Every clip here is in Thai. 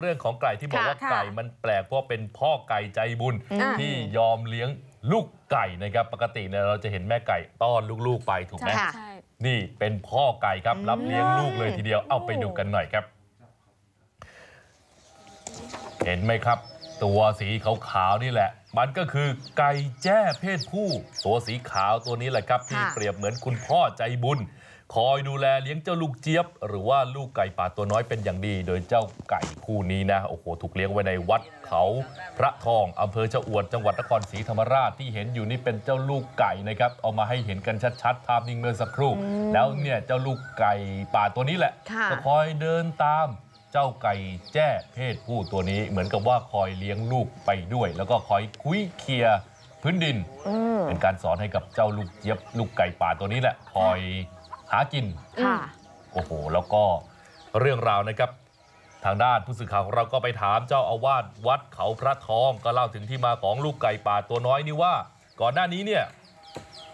เรื่องของไก่ที่บอกว่าค่ะไก่มันแปลกเพราะเป็นพ่อไก่ใจบุญอืมที่ยอมเลี้ยงลูกไก่นะครับปกติเนี่ยเราจะเห็นแม่ไก่ต้อนลูกๆไปถูกไหมค่ะใช่นี่เป็นพ่อไก่ครับรับเลี้ยงลูกเลยทีเดียวเอาไปดูกันหน่อยครับ เห็นไหมครับ ตัวสีขาวๆนี่แหละ มันก็คือไก่แจ้เพศผู้ ตัวสีขาวตัวนี้แหละครับ ที่ค่ะเปรียบเหมือนคุณพ่อใจบุญ คอยดูแลเลี้ยงเจ้าลูกเจี๊ยบหรือว่าลูกไก่ป่าตัวน้อยเป็นอย่างดีโดยเจ้าไก่คู่นี้นะโอ้โหถูกเลี้ยงไว้ในวัดเขาพระทองอำเภอชะอวดจังหวัดนครศรีธรรมราชที่เห็นอยู่นี่เป็นเจ้าลูกไก่นะครับเอามาให้เห็นกันชัดๆภาพนิ่งเมื่อสักครู่ แล้วเนี่ยเจ้าลูกไก่ป่าตัวนี้แหละค่ะก็คอยเดินตามเจ้าไก่แจ้เพศผู้ตัวนี้เหมือนกับว่าคอยเลี้ยงลูกไปด้วย แล้วก็คอยคุยเคลียร์พื้นดินอืมเป็นการสอนให้กับเจ้าลูกเจี๊ยบลูกไก่ป่าตัวนี้แหละคอย หากินค่ะโอ้โหแล้วก็เรื่องราวนะครับทางด้านผู้สื่อข่าวของเราก็ไปถามเจ้าอาวาสวัดเขาพระทองก็เล่าถึงที่มาของลูกไก่ป่าตัวน้อยนี่ว่า ก่อนหน้านี้เนี่ย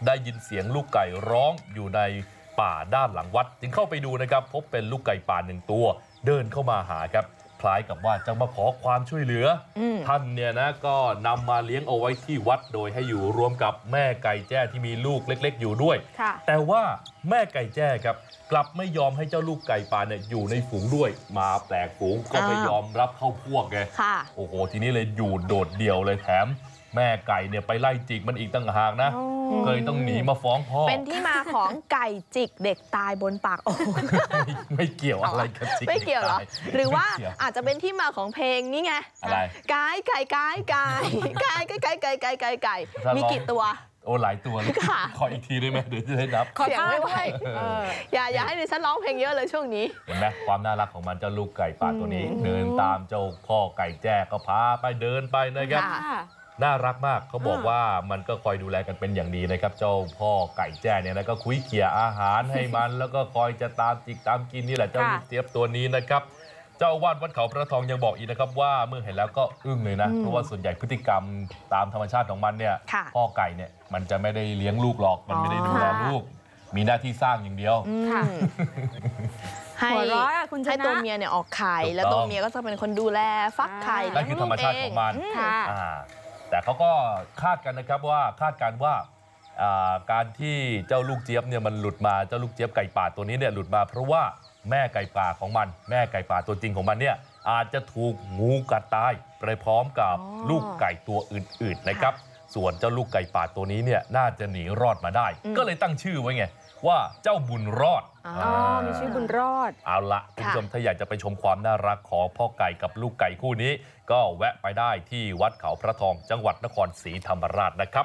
ได้ยินเสียงลูกไก่ร้องอยู่ในป่าด้านหลังวัด จึงเข้าไปดูนะครับ พบเป็นลูกไก่ป่าหนึ่งตัว เดินเข้ามาหาครับ คล้ายกับว่าจะมาขอความช่วยเหลืออมท่านเนี่ยนะก็นำมาเลี้ยงเอาไว้ที่วัดโดยให้อยู่รวมกับแม่ไก่แจ้ที่มีลูกเล็ก ๆ อยู่ด้วยค่ะแต่ว่าแม่ไก่แจ้ครับกลับไม่ยอมให้เจ้าลูกไก่ป่าเนี่ยอยู่ในฝูงด้วย มาแปลกฝูงก็ไม่อ้าวยอมรับเข้าพวกไงค่ะโอ้โหทีนี้เลยอยู่โดดเดี่ยวเลยแถม แม่ไก่เนี่ยไปไล่จิกมันอีกตั้งหากนะ เคยต้องหนีมาฟ้องพ่อ เป็นที่มาของไก่จิกเด็กตายบนปากโอ่งไม่ไม่เกี่ยวอะไรกับจิกไม่เกี่ยวเหรอด็ตยหรือว่าไม่เกี่ยอาจจะเป็นที่มาของเพลงนี่ไงอะไรไก่ไก่ไก่ไก่ไก่ไก่ไก่ไก่ไก่ไก่ถ้าร้องมีกี่ตัวโอ้หลายตัวเลยค่ะขออีกทีได้ไหมเดี๋ยวจะได้นับขอเสียงท่าไม่ไหวด้วยเอออย่าอย่าให้ดิฉันร้องเพลงเยอะเลยช่วงนี้ เห็นไหมความน่ารักของมันเจ้าลูกไก่ป่าตัวนี้ เดินตามเจ้าพ่อไก่แจ้ก็พาไปเดินไปนะครับค่ะค่ะ น่ารักมากเขาบอกอ่าว่ามันก็คอยดูแลกันเป็นอย่างดีนะครับเจ้าพ่อไก่แจ้เนี่ยนะก็คุยเขี่ยอาหารให้มัน แล้วก็คอยจะตามจิกตามกินนี่แหละเจ้าลูกเจี๊ยบตัวนี้นะครับเจ้าอาวาดวัดเขาพระทองยังบอกอีกนะครับว่าเมื่อเห็นแล้วก็อึ้งเลยนะอืมเพราะว่าส่วนใหญ่พฤติกรรมตามธรรมชาติของมันเนี่ยค่ะพ่อไก่เนี่ยมันจะไม่ได้เลี้ยงลูกหรอกมันไม่ได้ดูแลอ๋อลูก มีหน้าที่สร้างอย่างเดียวอืมค่ะให้หัวเราะอะคุณชนะให้ตัวเมียเนี่ยออกไข่ถูกต้องแล้วตัวเมียก็จะเป็นคนดูแลฟักไข่นั่นคือธรรมชาติของมัน เลี้ยงลูกเค่ะอ่าแต่เขาก็คาดกันนะครับว่าคาดการณ์ว่าอ่าการที่เจ้าลูกเจี๊ยบเนี่ยมันหลุดมาเจ้าลูกเจี๊ยบไก่ป่าตัวนี้เนี่ยหลุดมาเพราะว่าแม่ไก่ป่าของมัน แม่ไก่ป่าตัวจริงของมันเนี่ยอาจจะถูกงูกัดตายไปพร้อมกับอ๋อลูกไก่ตัวอื่นๆนะครับ ส่วนเจ้าลูกไก่ป่าตัวนี้เนี่ยน่าจะหนีรอดมาได้อืมก็เลยตั้งชื่อไว้ไงว่าเจ้าบุญรอดอ๋ออ๋อมีชื่อบุญรอด เอาละคุณผู้ชมค่ะถ้าอยากจะไปชมความน่ารักของพ่อไก่กับลูกไก่คู่นี้ ก็แวะไปได้ที่วัดเขาพระทองจังหวัดนครศรีธรรมราชนะครับ